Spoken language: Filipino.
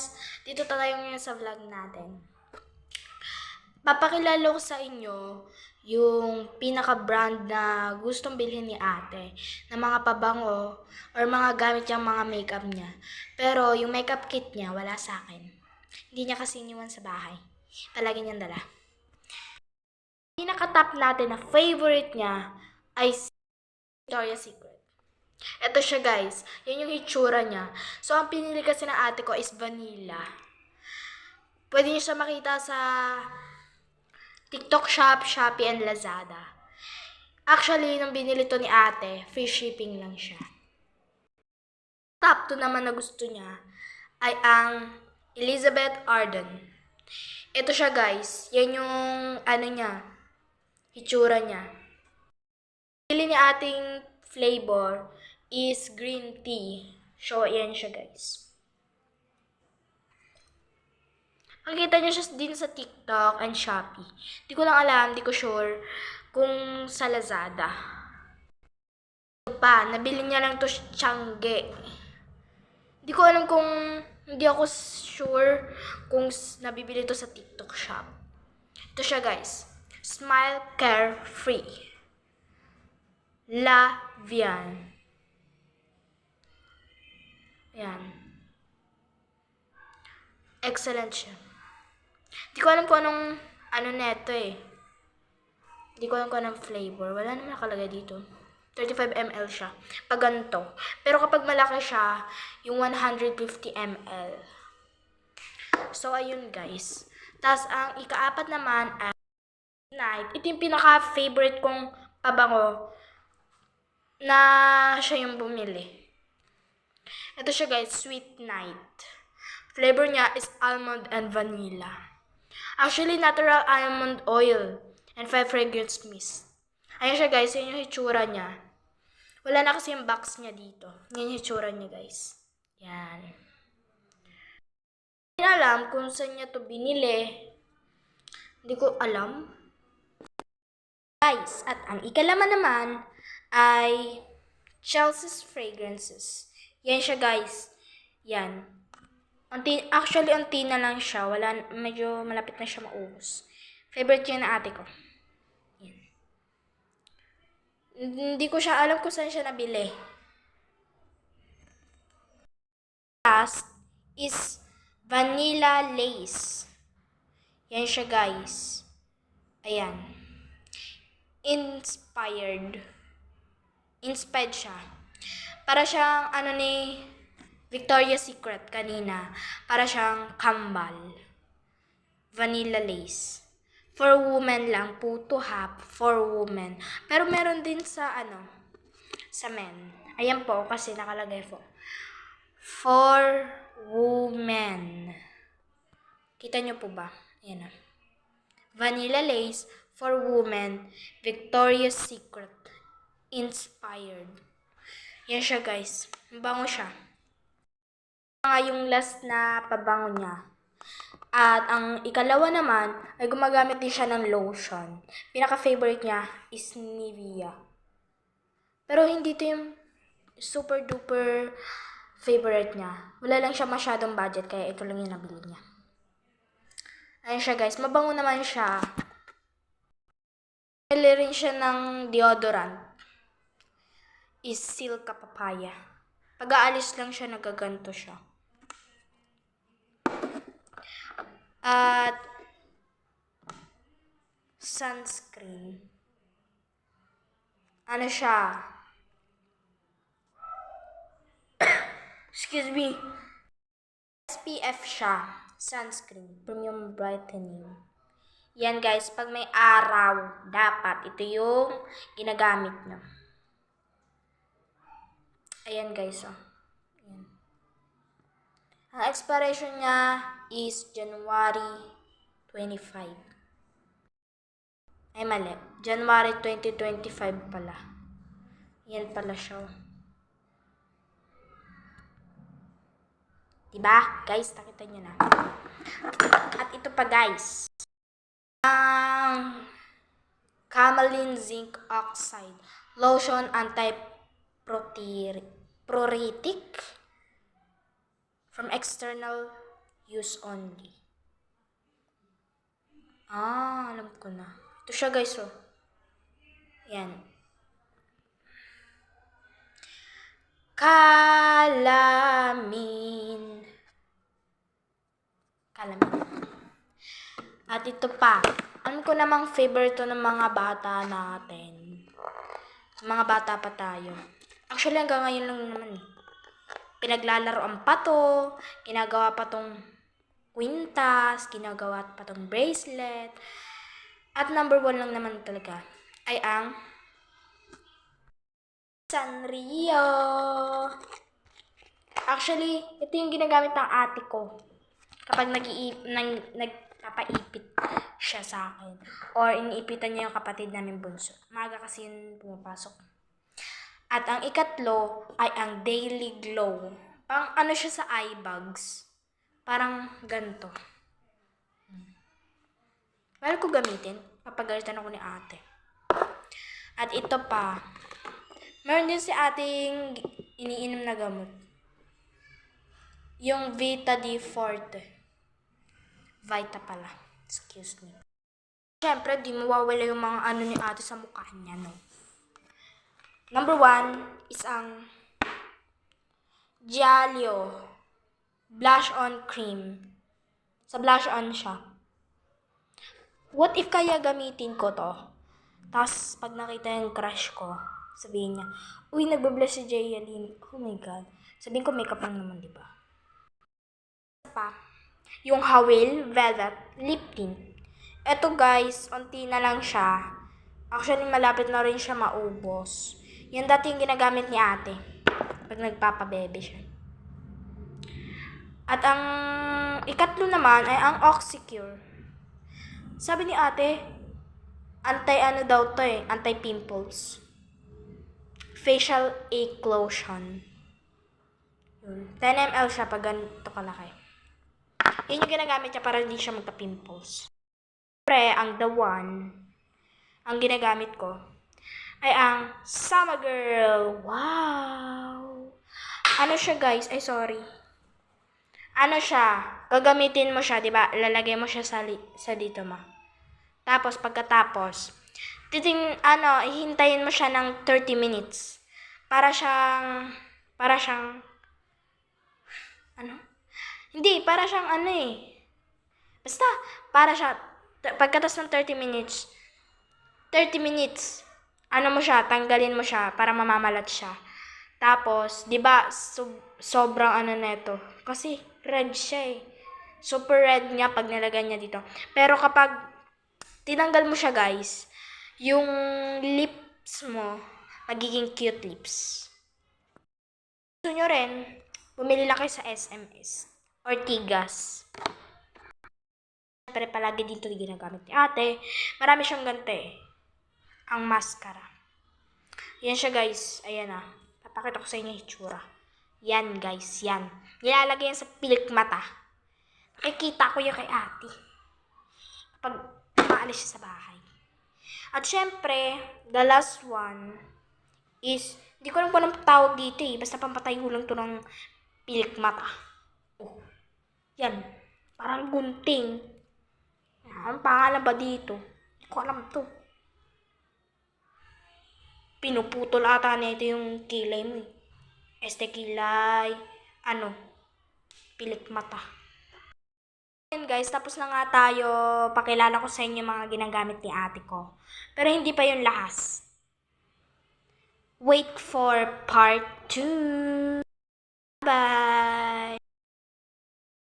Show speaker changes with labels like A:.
A: guys! Dito tayo ngayon sa vlog natin. Papakilala ko sa inyo yung pinaka-brand na gustong bilhin ni ate na mga pabango or mga gamit yung mga makeup niya. Pero yung makeup kit niya, wala sa akin. Hindi niya kasi iniwan sa bahay. Palagi niyang dala. Pinaka-top natin na favorite niya ay Victoria's Secret. Ito siya guys. Yan yung hitsura niya. So, ang pinili kasi ng ate ko is vanilla. Pwede niyo siya makita sa TikTok Shop, Shopee, and Lazada. Actually, nung binili to ni ate, free shipping lang siya. Top 2 naman na gusto niya ay ang Elizabeth Arden. Ito siya guys. Yan yung ano niya, hitsura niya. Pili ni ating flavor is green tea. So, ayan siya guys. Makikita niyo siya din sa TikTok and Shopee. Di ko lang alam, di ko sure kung sa Lazada. Pa, nabili niya lang to sa Tiangge. Di ko alam kung, hindi ako sure kung nabibili to sa TikTok shop. Ito siya guys. Smile Carefree. La Vian. Ayan. Excellent siya. Di ko alam kung anong, ano neto eh. Di ko alam kung anong flavor. Wala naman nakalagay dito. 35 ml siya. Pag ganito. Pero kapag malaki siya, yung 150 ml. So, ayun guys. Tapos, ang ikaapat naman ay night. Ito yung pinaka-favorite kong pabango na siya yung bumili. Ito siya guys, Sweet Night. Flavor niya is almond and vanilla. Actually, natural almond oil and five fragrance mist. Ayan siya guys, yun yung hitsura niya. Wala na kasi yung box niya dito. Yan yung hitsura niya guys. Yan. Hindi alam kung saan niya to binili. Hindi ko alam. Guys, at ang ikalaman naman ay Chelsea's Fragrances. Yan siya guys. Yan. Unti, actually, unti na lang siya. Wala, medyo malapit na siya maubos. Favorite yun na ate ko. Yan. Hindi ko siya alam kung saan siya nabili. Last is Vanilla Lace. Yan siya guys. Ayan. Inspired. Inspired siya. Para siyang ano ni Victoria's Secret kanina. Para siyang kambal. Vanilla lace. For women lang po to have for women. Pero meron din sa ano sa men. Ayan po kasi nakalagay po. For women. Kita nyo po ba? Ayan na. Vanilla lace for women. Victoria's Secret. Inspired. Yan siya guys. Bango siya. Nga yung last na pabango niya. At ang ikalawa naman ay gumagamit din siya ng lotion. Pinaka-favorite niya is Nivea. Pero hindi to yung super duper favorite niya. Wala lang siya masyadong budget kaya ito lang yung nabili niya. Ayun siya guys. Mabango naman siya. Bili rin siya ng deodorant. Is Silka Papaya. Pag aalis lang siya, nagaganto siya. At sunscreen. Ano siya? Excuse me. SPF siya. Sunscreen. Premium brightening. Yan guys, pag may araw, dapat ito yung ginagamit nyo. Ayan guys, oh. Ayan. Ang expiration niya is January 25. Ay, mali. January 2025 pala. Yan pala siya. oh. Diba? Guys, nakita nyo na. At ito pa guys. Ang Camelin Zinc Oxide Lotion Anti-Pruritic from external use only. Ah, alam ko na. Ito siya guys, oh. Yan. Kalamin. Kalamin. At ito pa. Alam ko namang favorite to ng mga bata natin. Mga bata pa tayo. Actually, hanggang ngayon lang naman eh. Pinaglalaroan pa to. Ginagawa pa tong quintas. Ginagawa pa tong bracelet. At number one lang naman talaga ay ang Sanrio. Actually, ito yung ginagamit ng ate ko. Kapag nag nag nagpapaipit siya sa akin. Or iniipitan niya yung kapatid namin bunso. Maaga kasi yun pumapasok. At ang ikatlo ay ang Daily Glow. Pang ano siya sa eye bags. Parang ganto. Mahal ko gamitin. Papagalitan ako ni ate. At ito pa. Meron din si ating iniinom na gamot. Yung Vita D Forte. Vita pala. Excuse me. Siyempre, di mawawala yung mga ano ni ate sa mukha niya, no? Number one is ang Giallo Blush On Cream. Sa blush on siya. What if kaya gamitin ko to? Tapos, pag nakita yung crush ko, sabihin niya, Uy, nagbe-blush si Jayaline. Oh my God. Sabihin ko, makeup lang naman, di ba? Pa, yung Hawil Velvet Lip Tint. Eto guys, onti na lang siya. Actually, malapit na rin siya maubos. Yan dati yung ginagamit ni ate. Pag nagpapabebe siya. At ang ikatlo naman ay ang Oxycure. Sabi ni ate, anti-ano daw to eh, anti-pimples. Facial eclosion. Yun. 10 ml siya pag ganito kalaki. Yun yung ginagamit niya para hindi siya magka-pimples. Siyempre, ang the one, ang ginagamit ko, ay ang Summer Girl. Wow! Ano siya guys? Ay, sorry. Ano siya? Gagamitin mo siya, di ba? Lalagay mo siya sa, sa dito mo. Tapos, pagkatapos, titing, ano, hihintayin mo siya ng 30 minutes. Para siyang, para siyang, ano? Hindi, para siyang ano eh. Basta, para siya, pagkatas ng 30 minutes, 30 minutes, ano mo siya, tanggalin mo siya para mamamalat siya. Tapos, di ba, sob- sobrang ano neto. Kasi, red siya eh. Super red niya pag nilagay niya dito. Pero kapag tinanggal mo siya, guys, yung lips mo, magiging cute lips. Gusto nyo rin, bumili lang kayo sa SMS. Ortigas. Siyempre, palagi dito ginagamit ni ate. Marami siyang ganito eh. Ang mascara. Yan siya guys. Ayan ah. Papakita ko sa inyo itsura. Yan guys, yan. Nilalagay yan sa pilik mata. Nakikita ko yan kay ate. Pag maalis siya sa bahay. At syempre, the last one is, hindi ko alam kung anong tawag dito eh. Basta pampatayo lang to ng pilik mata. Oh. Yan. Parang gunting. Ang pangalan ba dito? Hindi ko alam to. Pinuputol ata na ito yung kilay mo eh. Este kilay. Ano? Pilik mata. Ayan guys, tapos na nga tayo. Pakilala ko sa inyo mga ginagamit ni ate ko. Pero hindi pa yung lahas. Wait for part 2. Bye!